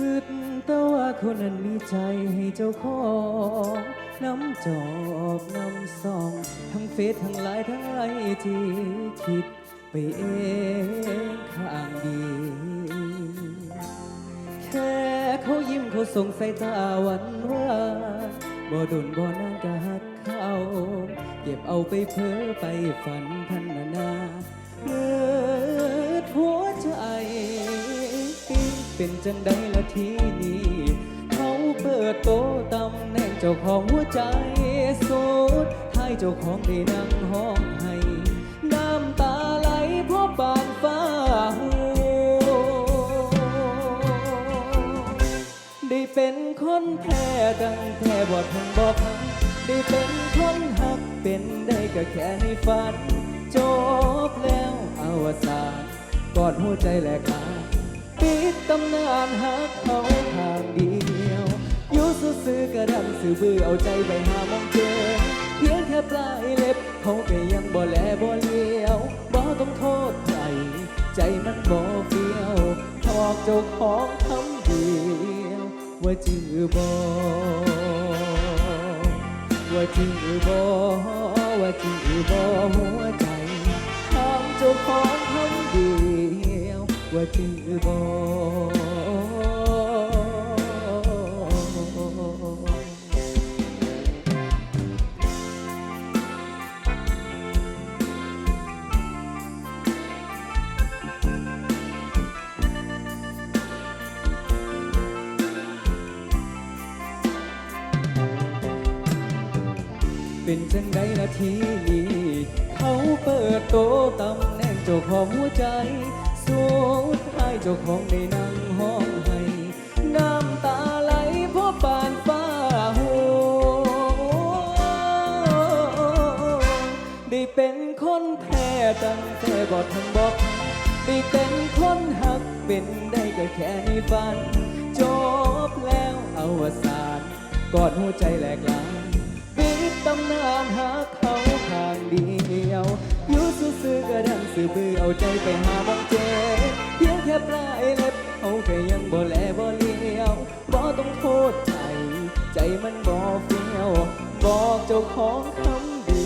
คืดแต่ว่าคนนั้นมีใจให้เจ้าของน้ำจอบน้ำซอง ทั้งเฟซทั้งไลน์ทั้งไอจีคิดไปเองข้างเดียวแค่เขายิ้มเขาส่งสายตาหวันว่าบ่ดุนบ่นานกะหักเขา เก็บเอาไปเพ้อไปฝันพันนานาเมื่อ เป็นจังใดละทีนี้ เขาเปิดโตะตำแหน่งเจ้าของหัวใจสุดท้ายเจ้าของได้นั่งห้องให้ น้ำตาไหลเพราะบานฟ้าหูได้เป็นคนแพ้ตั้งแต่บอดทังบอกหักได้เป็นคนหักเป็นได้ก็แค่ในฝัน จบแล้วอวสานกอดหัวใจแหลกขา ปิดตำนานหักเขาทางเดียวอยู่ซื่อกระดังสื่อบื้อเอาใจไปหามองเจอเพียงแค่ปลายเล็บเขาก็ยังบ่แลบ่เลี้ยวบ่ต้องโทษใจ ใจมันบ่เฟียวทอกเจ้าของคำเดียว ว่าจือบ่ว่าจือบ่ว่าจือบ่หัวใจถามเจ้าของคำเดียว ว่าจือบ่เป็นจังใดละทีนี้ เขาเปิดโตตำแหน่งเจ้าของหัวใจ สุดท้ายเจ้าของได้นั่งห้องให้น้ำตาไหลเพราะปานฟ้าหูได้เป็นคนแพ้ตั้งแต่บอดทังบอกได้เป็นคนหักเป็นได้ก็แค่ในฝัน จบแล้วอวสานกอดหัวใจแหลกลายปิดตำนานหาเขาข้างเดียวื่อๆก็ดังสื่อบือเอาใจไปหาบองเจเพียงแค่ปลายเล็บเขาก็ยังบ่แลบ่เลี้ยวบ่ต้องโทษใจ ใจมันบ่เฟี้ยว บอกเจ้าของคำดี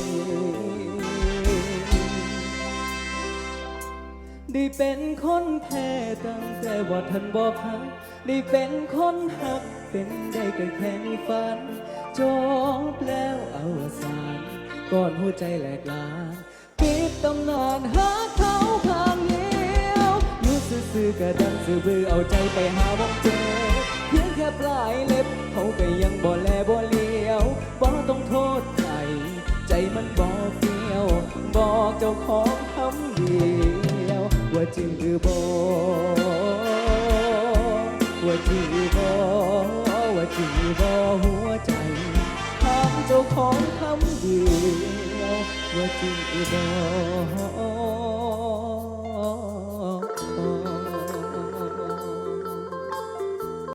ได้เป็นคนแพ้ตั้งแต่ว่าทันบอกหักได้เป็นคนหัก เป็นได้ก็แค่ในฝันจบแล้วอวสานก่อนหัวใจแหลกลาน ตำนานหาเขาข้างเดียวอยู่ซื่อๆก็ดันซื่อบือเอาใจไปหาบอกเจอเพียงแค่ปลายเล็บเขาก็ยังบ่แลบ่เลี้ยวบ่ต้องโทษใจใจมันบ่เฟียว บอกเจ้าของคำเดียว ว่าจริงหรือบ่ว่าจริงหรือบ่ว่าจริงหรือบ่หัวใจถามเจ้าของคำเดียว ว่าจริงหรือบ่